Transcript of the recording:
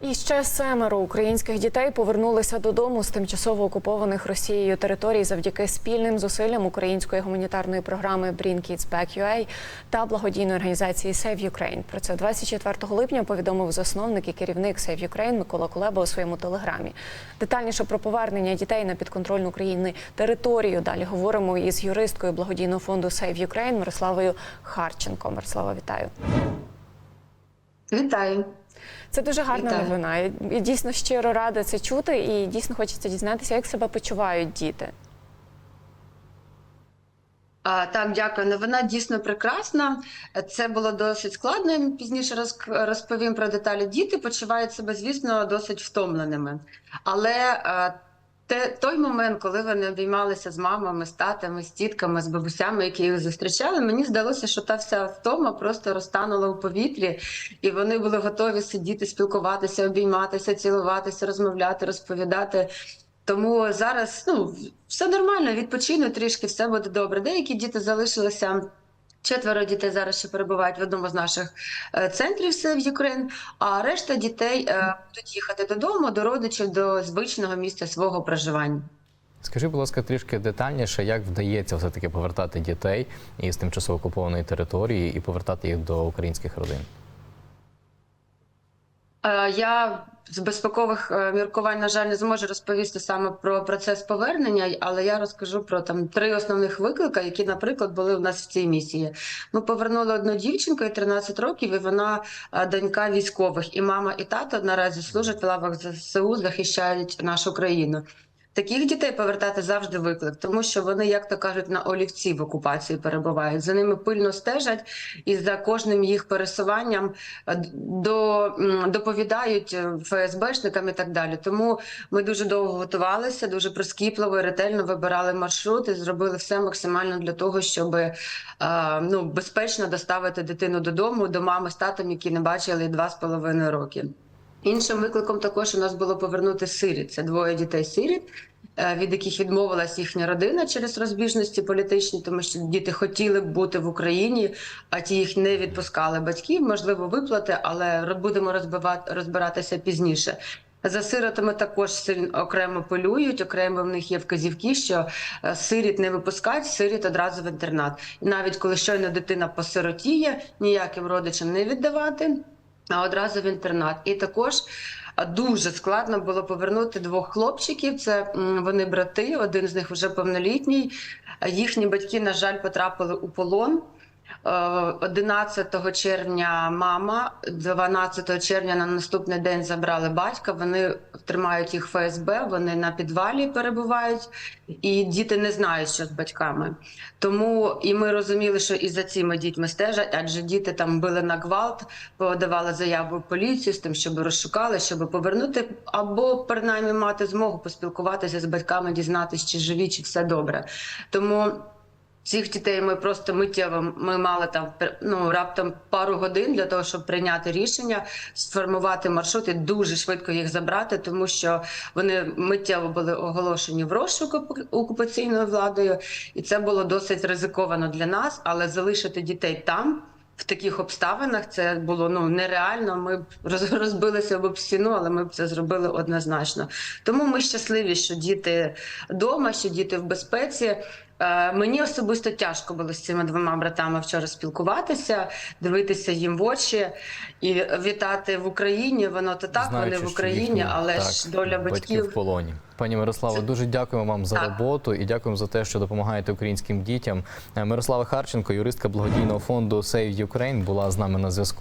І ще семеро українських дітей повернулися додому з тимчасово окупованих Росією територій завдяки спільним зусиллям української гуманітарної програми Bring Kids Back UA та благодійної організації Save Ukraine. Про це 24 липня повідомив засновник і керівник Save Ukraine Микола Кулеба у своєму телеграмі. Детальніше про повернення дітей на підконтрольну України територію. Далі говоримо із юристкою благодійного фонду Save Ukraine Мирославою Харченко. Мирослава, вітаю. Вітаю. Це дуже гарна Вітаю. новина. Я я дійсно щиро рада це чути, і дійсно хочеться дізнатися, як себе почувають діти. А, так, дякую. Новина дійсно прекрасна. Це було досить складно. Пізніше розповім про деталі. Діти почувають себе, звісно, досить втомленими. Але те, той момент, коли вони обіймалися з мамами, з татами, з тітками, з бабусями, які їх зустрічали, мені здалося, що та вся втома просто розтанула у повітрі, і вони були готові сидіти, спілкуватися, обійматися, цілуватися, розмовляти, розповідати. Тому зараз ну все нормально, відпочину трішки, все буде добре. Деякі діти залишилися. Четверо дітей зараз ще перебувають в одному з наших е, центрів Save Ukraine, а решта дітей е, будуть їхати додому, до родичів, до звичного місця свого проживання. Скажи, будь ласка, трішки детальніше, як вдається все-таки повертати дітей із тимчасово окупованої території і повертати їх до українських родин? Е, Я з безпекових е, міркувань, на жаль, не зможу розповісти саме про процес повернення, але я розкажу про там три основних виклика, які, наприклад, були у нас в цій місії. Ми повернули одну дівчинку, їй 13 років, і вона е, донька військових. І мама, і тато наразі служать в лавах ЗСУ, захищають нашу країну. Таких дітей повертати завжди виклик, тому що вони, як то кажуть, на олівці в окупації перебувають. За ними пильно стежать, і за кожним їх пересуванням е, до, доповідають е, ФСБшникам і так далі. Тому ми дуже довго готувалися, дуже прискіпливо і ретельно вибирали маршрут і зробили все максимально для того, щоб е, ну, безпечно доставити дитину додому, до мами з татом, які не бачили два з половиною роки. Іншим викликом також у нас було повернути сиріт. Це двоє дітей сиріт, е, від яких відмовилась їхня родина через розбіжності політичні, тому що діти хотіли б бути в Україні, а ті їх не відпускали батьків. Можливо, виплати, але будемо розбивати розбиратися пізніше. За сиротами також сильно окремо полюють. Окремо в них є вказівки, що е, сиріт не випускають, сиріт одразу в інтернат. І навіть коли щойно дитина посиротіє, ніяким родичам не віддавати одразу в інтернат. І також дуже складно було повернути двох хлопчиків. Це вони брати, один з них вже повнолітній. Їхні батьки, на жаль, потрапили у полон. Е, 11 червня мама, 12 червня на наступний день забрали батька. Вони тримають їх ФСБ, вони на підвалі перебувають, і діти не знають, що з батьками. Тому і ми розуміли, що і за цими дітьми стежать, адже діти там били на гвалт, подавали заяву в поліцію з тим, щоб розшукали, щоб повернути, або принаймні мати змогу поспілкуватися з батьками, дізнатися, чи живі, чи все добре. Тому. Цих дітей ми просто миттєво ми мали там ну раптом пару годин для того, щоб прийняти рішення, сформувати маршрут і дуже швидко їх забрати, тому що вони миттєво були оголошені в розшук окупаційною владою, і це було досить ризиковано для нас, але залишити дітей там. В таких обставинах це було ну нереально. Ми б розбилися об стіну, але ми б це зробили однозначно. Тому ми щасливі, що діти вдома, що діти в безпеці. Е, Мені особисто тяжко було з цими двома братами вчора спілкуватися, дивитися їм в очі і вітати в Україні. Воно то так, Знаючи, вони в Україні, їхні, але так, ж доля батьки батьків. в полоні. Пані Мирославо, дуже дякуємо вам за Так. роботу і дякуємо за те, що допомагаєте українським дітям. Е, Мирослава Харченко, юристка благодійного фонду Save Ukraine, була з нами на зв'язку.